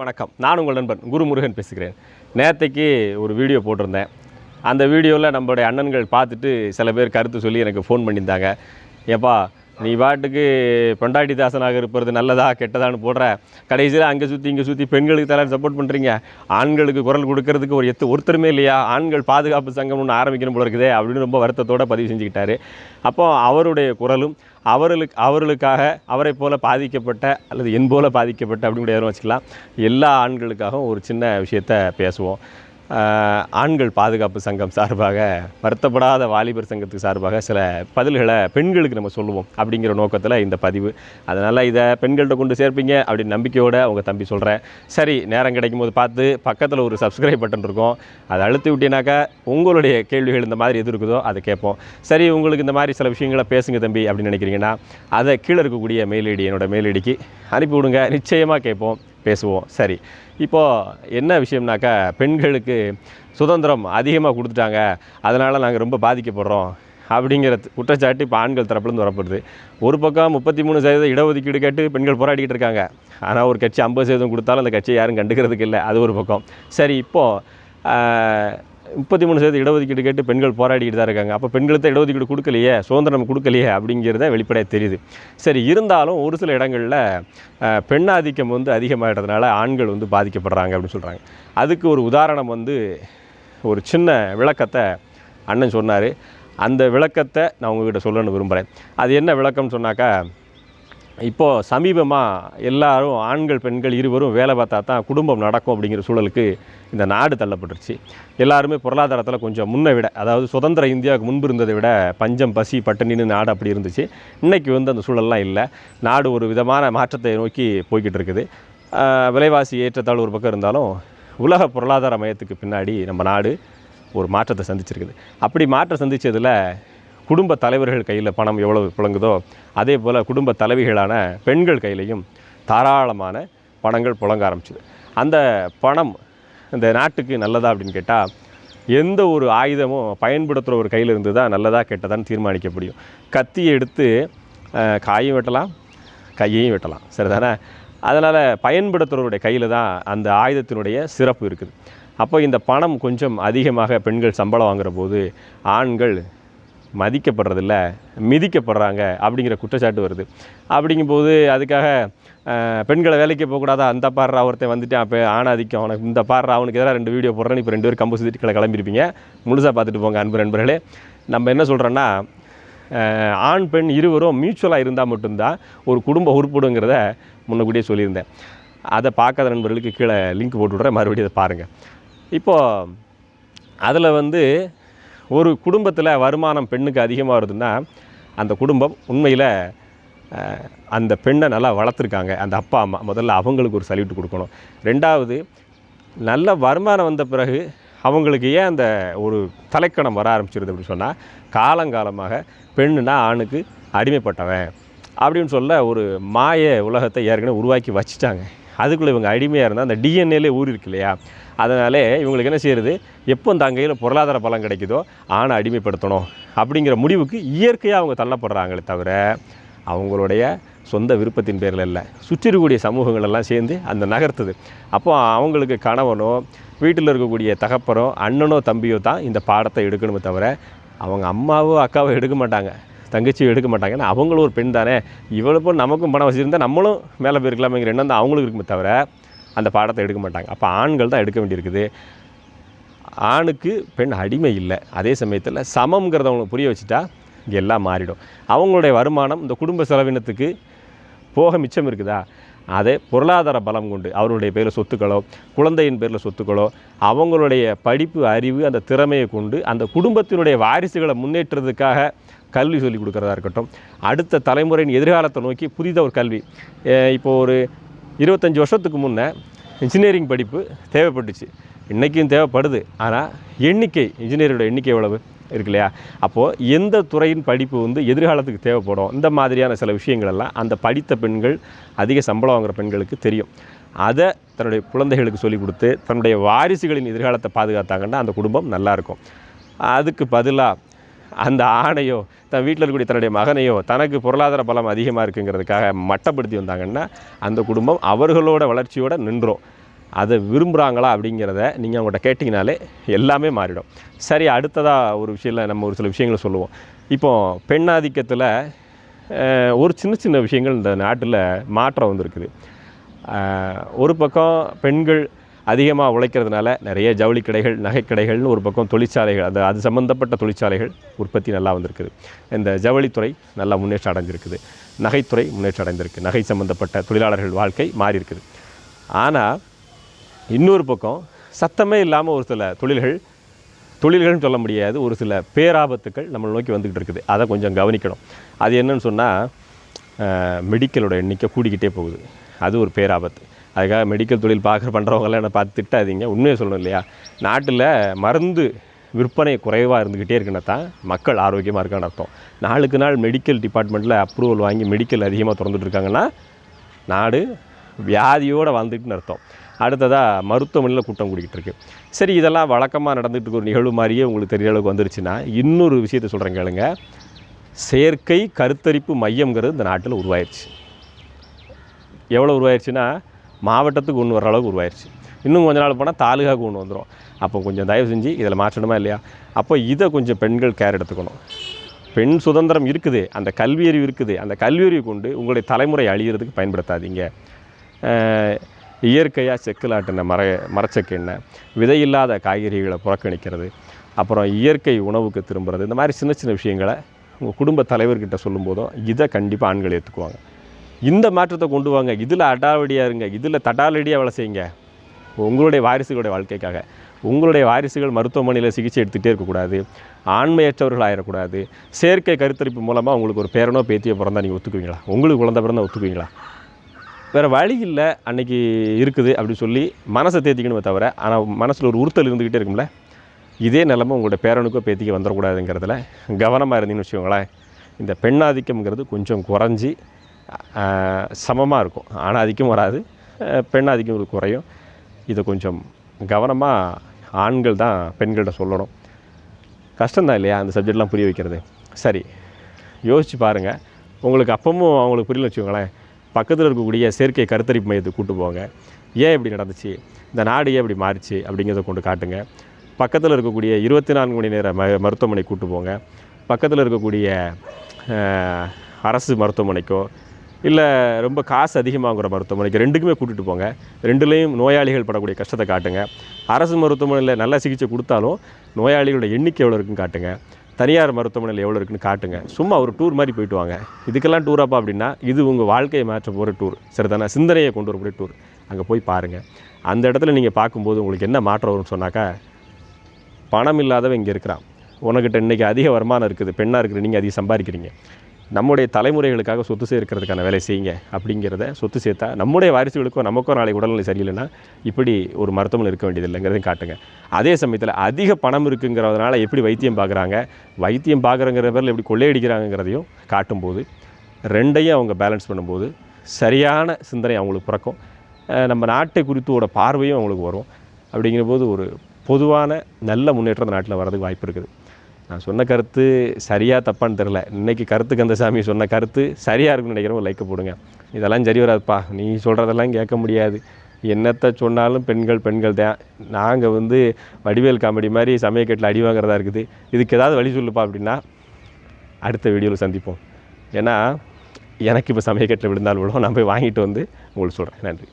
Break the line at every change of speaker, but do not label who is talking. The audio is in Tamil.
வணக்கம். நான் உங்கள் நண்பன் குருமுருகன் பேசுகிறேன். நேற்றுக்கு ஒரு வீடியோ போட்டிருந்தேன். அந்த வீடியோவில் நம்மளுடைய அண்ணன்கள் பார்த்துட்டு சில பேர் கருத்து சொல்லி எனக்கு ஃபோன் பண்ணியிருந்தாங்க. ஏப்பா நீ பாட்டுக்கு பெண்டாட்டி தாசனாக இருப்பது நல்லதா கெட்டதான்னு போடுற. கடைசியில் அங்கே சுற்றி இங்கே சுற்றி பெண்களுக்கு தலை சப்போர்ட் பண்ணுறீங்க ஆண்களுக்கு குரல் கொடுக்கறதுக்கு ஒரு எத்து ஒருத்தருமே இல்லையா? ஆண்கள் பாதுகாப்பு சங்கம் ஒன்று ஆரம்பிக்கணும் போல இருக்குதே அப்படின்னு ரொம்ப வருத்தத்தோடு பதிவு செஞ்சுக்கிட்டாரு. அப்போ அவருடைய குரலும் அவர்களுக்கு அவர்களுக்காக அவரை போல பாதிக்கப்பட்ட அல்லது என் போல பாதிக்கப்பட்ட அப்படின்னு கூட வச்சுக்கலாம். எல்லா ஆண்களுக்காகவும் ஒரு சின்ன விஷயத்த பேசுவோம். ஆண்கள் பாதுகாப்பு சங்கம் சார்பாக வருத்தப்படாத வாலிபர் சங்கத்துக்கு சார்பாக சில பதில்களை பெண்களுக்கு நம்ம சொல்லுவோம் அப்படிங்கிற நோக்கத்தில் இந்த பதிவு. அதனால் இதை பெண்கள்கிட்ட கொண்டு சேர்ப்பீங்க அப்படின்னு நம்பிக்கையோடு உங்கள் தம்பி சொல்கிறேன் சரி நேரம் கிடைக்கும் போது பார்த்து பக்கத்தில் ஒரு சப்ஸ்கிரைப் பட்டன் இருக்கும். அதை அழுத்தி விட்டீங்கனாக்கா உங்களுடைய கேள்விகள் இந்த மாதிரி எது இருக்குதோ அதை கேட்போம். சரி உங்களுக்கு இந்த மாதிரி சில விஷயங்களை பேசுங்க தம்பி அப்படின்னு நினைக்கிறீங்கன்னா அதை கீழே இருக்கக்கூடிய மெயில் ஐடி என்னோடய மெயில் ஐடிக்கு அனுப்பி விடுங்க நிச்சயமாக கேட்போம். பேசுவோம். சரி. இப்போது என்ன விஷயம்னாக்கா பெண்களுக்கு சுதந்திரம் அதிகமாக கொடுத்துட்டாங்க. அதனால் நாங்கள் ரொம்ப பாதிக்கப்படுறோம். அப்படிங்கிற குற்றச்சாட்டு இப்போ ஆண்கள் தரப்புலேருந்து வரப்படுது. ஒரு பக்கம் முப்பத்தி மூணு சதவீதம் இடஒதுக்கீடு கேட்டு பெண்கள் போராடிக்கிட்டு இருக்காங்க. ஆனால் ஒரு கட்சி ஐம்பது சதவீதம் கொடுத்தாலும் அந்த கட்சியை யாரும் கண்டுக்கிறதுக்கு இல்லை. அது ஒரு பக்கம். சரி இப்போது முப்பத்தி மூணு சதவீதம் இடஒதுக்கீடு கேட்டு பெண்கள் போராடிக்கிட்டு தான் இருக்காங்க. அப்போ பெண்களுக்கு தான் இடஒதுக்கீடு கொடுக்கலையே சுதந்திரம் கொடுக்கலையே அப்படிங்கிறத வெளிப்படையாக தெரியுது. சரி இருந்தாலும் ஒரு சில இடங்களில் பெண்ணாதிக்கம் வந்து அதிகமாகிட்டதுனால ஆண்கள் வந்து பாதிக்கப்படுறாங்க அப்படின்னு சொல்கிறாங்க அதுக்கு ஒரு உதாரணம் வந்து ஒரு சின்ன விளக்கத்தை அண்ணன் சொன்னார். அந்த விளக்கத்தை நான் உங்ககிட்ட சொல்லணும்னு விரும்புகிறேன் அது என்ன விளக்கம்னு சொன்னாக்கா இப்போது சமீபமாக எல்லாரும் ஆண்கள் பெண்கள் இருவரும் வேலை பார்த்தா தான் குடும்பம் நடக்கும் அப்படிங்கிற சூழலுக்கு இந்த நாடு தள்ளப்பட்டுருச்சு. எல்லாருமே பொருளாதாரத்தில் கொஞ்சம் முன்னை விட அதாவது சுதந்திர இந்தியாவுக்கு முன்பு இருந்ததை விட பஞ்சம் பசி பட்டினின்னு நாடு அப்படி இருந்துச்சு. இன்றைக்கி வந்து அந்த சூழல்லாம் இல்லை. நாடு ஒரு விதமான மாற்றத்தை நோக்கி போய்கிட்டு இருக்குது விலைவாசி ஏற்றத்தாழ் ஒரு பக்கம் இருந்தாலும் உலக பொருளாதார மையத்துக்கு பின்னாடி நம்ம நாடு ஒரு மாற்றத்தை சந்திச்சிருக்குது. அப்படி மாற்றம் சந்தித்ததில் குடும்ப தலைவர்கள் கையில் பணம் எவ்வளவு புழங்குதோ அதே போல் குடும்ப தலைவிகளான பெண்கள் கையிலையும் தாராளமான பணங்கள் புழங்க ஆரம்பிச்சுது. அந்த பணம் இந்த நாட்டுக்கு நல்லதா அப்படின்னு கேட்டால் எந்த ஒரு ஆயுதமும் பயன்படுத்துகிற ஒரு கையில் இருந்து தான் நல்லதா கெட்டதான்னு தீர்மானிக்க முடியும். கத்தியை எடுத்து காயும் வெட்டலாம் கையையும் வெட்டலாம். சரிதானே? அதனால் பயன்படுத்துகிறவருடைய கையில் தான் அந்த ஆயுதத்தினுடைய சிறப்பு இருக்குது. அப்போ இந்த பணம் கொஞ்சம் அதிகமாக பெண்கள் சம்பளம் வாங்குகிற போது ஆண்கள் மதிக்கப்படுறதில்ல மிதிக்கப்படுறாங்க அப்படிங்கிற குற்றச்சாட்டு வருது. அப்படிங்கும்போது அதுக்காக பெண்களை வேலைக்கு போகக்கூடாதா? அந்த பாடுறா ஒருத்தன் வந்துட்டு அப்போ ஆணாதிக்கம் அவனுக்கு இந்த பாடுறா அவனுக்கு எதிராக ரெண்டு வீடியோ போடுறேன்னு இப்போ ரெண்டு பேரும் கம்பு சுத்திட்டு கிள- கிளம்பியிருப்பீங்க முழுசாக பார்த்துட்டு போங்க அன்பு நண்பர்களே. நம்ம என்ன சொல்கிறோன்னா ஆண் பெண் இருவரும் மியூச்சுவலாக இருந்தால் மட்டும்தான் ஒரு குடும்ப உருப்படுங்கிறத முன்னக்கூடியே சொல்லியிருந்தேன். அதை பார்க்காத நண்பர்களுக்கு கீழே லிங்க் போட்டு விட்றேன். மறுபடியும் அதை பாருங்கள் இப்போது அதில் வந்து ஒரு குடும்பத்தில் வருமானம் பெண்ணுக்கு அதிகமாக வருதுன்னா அந்த குடும்பம் உண்மையில் அந்த பெண்ணை நல்லா வளர்த்துருக்காங்க. அந்த அப்பா அம்மா முதல்ல அவங்களுக்கு ஒரு சல்யூட் கொடுக்கணும். ரெண்டாவது நல்ல வருமானம் வந்த பிறகு அவங்களுக்கு ஏன் அந்த ஒரு தலைக்கணம் வர ஆரம்பிச்சிருது அப்படின்னு சொன்னால் காலங்காலமாக பெண்ணுனா ஆணுக்கு அடிமைப்பட்டவன் அப்படின்னு சொல்ல ஒரு மாய உலகத்தை ஏற்கனவே உருவாக்கி வச்சுட்டாங்க. அதுக்குள்ளே இவங்க அடிமையாக இருந்தால் அந்த டிஎன்ஏலே ஊறி இருக்கு இல்லையா அதனாலே இவங்களுக்கு என்ன செய்யறது? எப்போ அந்த அங்கையில் பொருளாதார பலம் கிடைக்குதோ ஆணை அடிமைப்படுத்தணும். அப்படிங்கிற முடிவுக்கு இயற்கையாக அவங்க தள்ளப்படுறாங்களே தவிர அவங்களுடைய சொந்த விருப்பத்தின் பேரில் இல்லை சுற்றி இருக்கக்கூடிய சமூகங்களெல்லாம் சேர்ந்து அந்த நகர்த்துது. அப்போ அவங்களுக்கு கணவனோ வீட்டில் இருக்கக்கூடிய தகப்பனோ அண்ணனோ தம்பியோ தான் இந்த பாடத்தை எடுக்கணுமே தவிர அவங்க அம்மாவோ அக்காவோ எடுக்க மாட்டாங்க. தங்கச்சியும் எடுக்க மாட்டாங்க. ஏன்னா அவங்களும் ஒரு பெண் தானே. இவ்வளோ நமக்கும் பணம் வச்சுருந்தா நம்மளும் மேலே போயிருக்கலாமேங்கிற எண்ணம் தான் அவங்களுக்கு இருக்குமே தவிர அந்த பாடத்தை எடுக்க மாட்டாங்க. அப்போ ஆண்கள் தான் எடுக்க வேண்டியிருக்குது. ஆணுக்கு பெண் அடிமை இல்லை. அதே சமயத்தில் சமம்ங்கிறத அவங்களுக்கு புரிய வச்சுட்டா இங்கே எல்லாம் மாறிடும். அவங்களுடைய வருமானம் இந்த குடும்ப செலவினத்துக்கு போக மிச்சம் இருக்குதா? அதை பொருளாதார பலம் கொண்டு அவருடைய பேரில் சொத்துக்களோ குழந்தையின் பேரில் சொத்துக்களோ அவங்களுடைய படிப்பு அறிவு அந்த திறமையை கொண்டு அந்த குடும்பத்தினுடைய வாரிசுகளை முன்னேற்றத்துக்காக கல்வி சொல்லிக் கொடுக்குறதா இருக்கட்டும். அடுத்த தலைமுறையின் எதிர்காலத்தை நோக்கி புதித ஒரு கல்வி. இப்போது இப்போ ஒரு இருபத்தஞ்சி வருஷத்துக்கு முன்னே இன்ஜினியரிங் படிப்பு தேவைப்பட்டுச்சு. இன்றைக்கும் தேவைப்படுது. ஆனால் எண்ணிக்கை இன்ஜினியரோட எண்ணிக்கை எவ்வளவு? இருக்கு இல்லையா அப்போது எந்த துறையின் படிப்பு வந்து எதிர்காலத்துக்கு தேவைப்படும்? இந்த மாதிரியான சில விஷயங்கள் எல்லாம் அந்த படித்த பெண்கள் அதிக சம்பளம் வாங்குற பெண்களுக்கு தெரியும். அதை தன்னுடைய குழந்தைகளுக்கு சொல்லிக் கொடுத்து தன்னுடைய வாரிசுகளின் எதிர்காலத்தை பாதுகாத்தாங்கன்னா அந்த குடும்பம் நல்லாயிருக்கும். அதுக்கு பதிலாக அந்த ஆணையோ தன் வீட்டில் இருக்கக்கூடிய தன்னுடைய மகனையோ தனக்கு பொருளாதார பலம் அதிகமாக இருக்குங்கிறதுக்காக மட்டப்படுத்தி வந்தாங்கன்னா அந்த குடும்பம் அவர்களோட வளர்ச்சியோடு நின்றோம். அதை விரும்புகிறாங்களா அப்படிங்கிறத நீங்கள் அவங்கள்ட்ட கேட்டிங்கனாலே எல்லாமே மாறிடும். சரி அடுத்ததாக ஒரு விஷயத்தில் நம்ம ஒரு சில விஷயங்களை சொல்லுவோம். இப்போ பெண்ணாதிக்கத்தில் ஒரு சின்ன சின்ன விஷயங்கள் இந்த நாட்டில் மாற்றம் வந்திருக்குது. ஒரு பக்கம் பெண்கள் அதிகமாக உழைக்கிறதுனால நிறைய ஜவுளி கடைகள் நகைக்கடைகள்னு ஒரு பக்கம் தொழிற்சாலைகள் அது அது சம்மந்தப்பட்ட தொழிற்சாலைகள் உற்பத்தி நல்லா வந்திருக்குது. இந்த ஜவுளித்துறை நல்லா முன்னேற்றம் அடைஞ்சிருக்குது. நகைத்துறை முன்னேற்றம் அடைந்திருக்கு. நகை சம்மந்தப்பட்ட தொழிலாளர்கள் வாழ்க்கை மாறி இருக்குது ஆனால் இன்னொரு பக்கம் சத்தமே இல்லாமல் ஒரு சில தொழில்கள் தொழில்கள்னு சொல்ல முடியாது ஒரு சில பேராபத்துக்கள் நம்மளை நோக்கி வந்துக்கிட்டு இருக்குது. அதை கொஞ்சம் கவனிக்கணும். அது என்னன்னு சொன்னால் மெடிக்கலோட எண்ணிக்கை கூடிக்கிட்டே போகுது. அது ஒரு பேராபத்து. அதுக்காக மெடிக்கல் தொழில் பார்க்குற பண்ணுறவங்களாம் என்னை பார்த்து திட்டாதீங்க. உண்மையை சொல்லணும் இல்லையா? நாட்டில் மருந்து விற்பனை குறைவாக இருந்துக்கிட்டே இருக்குன்னா தான் மக்கள் ஆரோக்கியமாக இருக்கான்னு அர்த்தம். நாளுக்கு நாள் மெடிக்கல் டிபார்ட்மெண்ட்டில் அப்ரூவல் வாங்கி மெடிக்கல் அதிகமாக திறந்துட்டு இருக்காங்கன்னா நாடு வியாதியோடு வாழ்ந்துட்டுன்னு அர்த்தம். அடுத்ததாக மருத்துவமனையில் கூட்டம் கூடிக்கிட்டு இருக்கு. சரி இதெல்லாம் வழக்கமாக நடந்துகிட்டு ஒரு நிகழ்வு மாதிரியே உங்களுக்கு தெரிய அளவுக்கு வந்துருச்சுன்னா இன்னொரு விஷயத்தை சொல்கிறேன் கேளுங்க. செயற்கை கருத்தரிப்பு மையம்ங்கிறது இந்த நாட்டில் உருவாயிருச்சு. எவ்வளோ உருவாயிருச்சுன்னா மாவட்டத்துக்கு ஒன்று வர அளவுக்கு உருவாயிருச்சு. இன்னும் கொஞ்ச நாள் போனால் தாலுகாவுக்கு ஒன்று வந்துடும் அப்போ கொஞ்சம் தயவு செஞ்சு இதில் மாற்றணுமா இல்லையா? அப்போ இதை கொஞ்சம் பெண்கள் கேர் எடுத்துக்கணும். பெண் சுதந்திரம் இருக்குது அந்த கல்வியறிவு இருக்குது. அந்த கல்வியறிவு கொண்டு உங்களுடைய தலைமுறை அழியிறதுக்கு பயன்படுத்தாதீங்க. இயற்கையாக செக்கிலாட்டின மர மரச்சக்கெண்ணெய் விதையில்லாத காய்கறிகளை புறக்கணிக்கிறது. அப்புறம் இயற்கை உணவுக்கு திரும்புறது. இந்த மாதிரி சின்ன சின்ன விஷயங்களை உங்கள் குடும்ப தலைவர்கிட்ட சொல்லும்போதும் இதை கண்டிப்பாக ஆண்கள் ஏற்றுக்குவாங்க இந்த மாற்றத்தை கொண்டு வாங்க. இதில் அடாவடியாக இருங்க. இதில் தட்டாலடியாக வேலை செய்யுங்க. உங்களுடைய வாரிசுகளுடைய வாழ்க்கைக்காக. உங்களுடைய வாரிசுகள் மருத்துவமனையில் சிகிச்சை எடுத்துகிட்டே இருக்கக்கூடாது. ஆண்மையற்றவர்கள் ஆயிடக்கூடாது. செயற்கை கருத்தரிப்பு மூலமாக உங்களுக்கு ஒரு பேரனோ பேத்தியோ பிறந்தா நீங்கள் ஒத்துக்குவீங்களா? உங்களுக்கு குழந்தை பிறந்தா ஒத்துக்குவீங்களா? வேறு வழி இல்லை அன்னைக்கு இருக்குது அப்படி சொல்லி மனசை தேத்திக்கணுமே தவிர ஆனால் மனசில் ஒரு உறுத்தல் இருந்துக்கிட்டே இருக்கும்ல. இதே நிலமை உங்களோட பேரனுக்கோ பேத்திக்கு வந்துடக்கூடாதுங்கிறதுல கவனமாக இருந்தீங்கன்னு வச்சுக்கோங்களேன். இந்த பெண்ணாதிக்கம்ங்கிறது கொஞ்சம் குறைஞ்சி சமமாக இருக்கும். ஆணாதிக்கம் வராது பெண்ணாதிக்கம் ஒரு குறையும். இதை கொஞ்சம் கவனமாக ஆண்கள் தான் பெண்கள்கிட்ட சொல்லணும். கஷ்டம்தான் இல்லையா அந்த சப்ஜெக்ட்லாம் புரிய வைக்கிறது? சரி யோசித்து பாருங்கள் உங்களுக்கு அப்பவும் அவங்களுக்கு புரியல வச்சுக்கோங்களேன். பக்கத்தில் இருக்கக்கூடிய செயற்கை கருத்தரிப்பு மையத்துக்கு கூட்டு போங்க ஏன் இப்படி நடந்துச்சு? இந்த நாடு ஏன் இப்படி மாறிச்சு? அப்படிங்கிறத கொண்டு காட்டுங்க. பக்கத்தில் இருக்கக்கூடிய இருபத்தி நான்கு மணி நேர ம மருத்துவமனை கூட்டு போங்க. பக்கத்தில் இருக்கக்கூடிய அரசு மருத்துவமனைக்கோ இல்லை ரொம்ப காசு அதிகமாகிற மருத்துவமனைக்கு ரெண்டுக்குமே கூட்டிகிட்டு போங்க. ரெண்டுலேயும் நோயாளிகள் படக்கூடிய கஷ்டத்தை காட்டுங்க. அரசு மருத்துவமனையில் நல்ல சிகிச்சை கொடுத்தாலும் நோயாளிகளோட எண்ணிக்கை எவ்வளோ இருக்குன்னு காட்டுங்க. தனியார் மருத்துவமனையில் எவ்வளோ இருக்குன்னு காட்டுங்க. சும்மா ஒரு டூர் மாதிரி போயிட்டு வாங்க. இதுக்கெல்லாம் டூராப்பா அப்படின்னா இது உங்கள் வாழ்க்கையை மாற்ற போகிற டூர் சரிதானே சிந்தனையை கொண்டு வரக்கூடிய டூர் அங்கே போய் பாருங்கள் அந்த இடத்துல நீங்கள் பார்க்கும்போது உங்களுக்கு என்ன மாற்றம் வரும்னு சொன்னாக்கா பணம் இல்லாதவன் இங்கே இருக்கிறான். உனக்கிட்ட இன்றைக்கி அதிக வருமானம் இருக்குது பெண்ணாக இருக்கிற நீங்கள் அதிக சம்பாதிக்கிறீங்க. நம்முடைய தலைமுறைகளுக்காக சொத்து சேர்க்கறதுக்கான வேலை செய்யுங்க அப்படிங்கிறத சொத்து சேர்த்தா நம்முடைய வாரிசுகளுக்கோ நமக்கோ நாளை உடல்நிலை சரியில்லைன்னா இப்படி ஒரு மருத்துவமனை இருக்க வேண்டியதில்லைங்கிறதையும் காட்டுங்க. அதே சமயத்தில் அதிக பணம் இருக்குங்கிறதுனால எப்படி வைத்தியம் பார்க்குறாங்க வைத்தியம் பார்க்குறங்கிற பேரில் எப்படி கொள்ளையடிக்கிறாங்கிறதையும் காட்டும்போது ரெண்டையும் அவங்க பேலன்ஸ் பண்ணும்போது சரியான சிந்தனை அவங்களுக்கு பிறக்கும். நம்ம நாட்டை குறித்தோட பார்வையும் அவங்களுக்கு வரும். அப்படிங்கிற போது ஒரு பொதுவான நல்ல முன்னேற்றம் நாட்டில் வரதுக்கு வாய்ப்பு இருக்குது. நான் சொன்ன கருத்து சரியாக தப்பான்னு தெரில இன்னைக்கு கருத்து கந்தசாமி சொன்ன கருத்து சரியாக இருக்குன்னு நினைக்கிறவங்க லைக்கை போடுங்க. இதெல்லாம் சரி வராதுப்பா. நீ சொல்கிறதெல்லாம் கேட்க முடியாது. என்னத்தை சொன்னாலும் பெண்கள் பெண்கள் தான். நாங்கள் வந்து வடிவேல் காமெடி மாதிரி சமயக்கட்டில் அடி வாங்குறதா இருக்குது. இதுக்கு ஏதாவது வழி சொல்லுப்பா அப்படின்னா அடுத்த வீடியோவில் சந்திப்போம். ஏன்னா எனக்கு இப்போ சமயக்கட்டில் விழுந்தால் விழும். நான் போய் வாங்கிட்டு வந்து உங்களுக்கு சொல்கிறேன் நன்றி.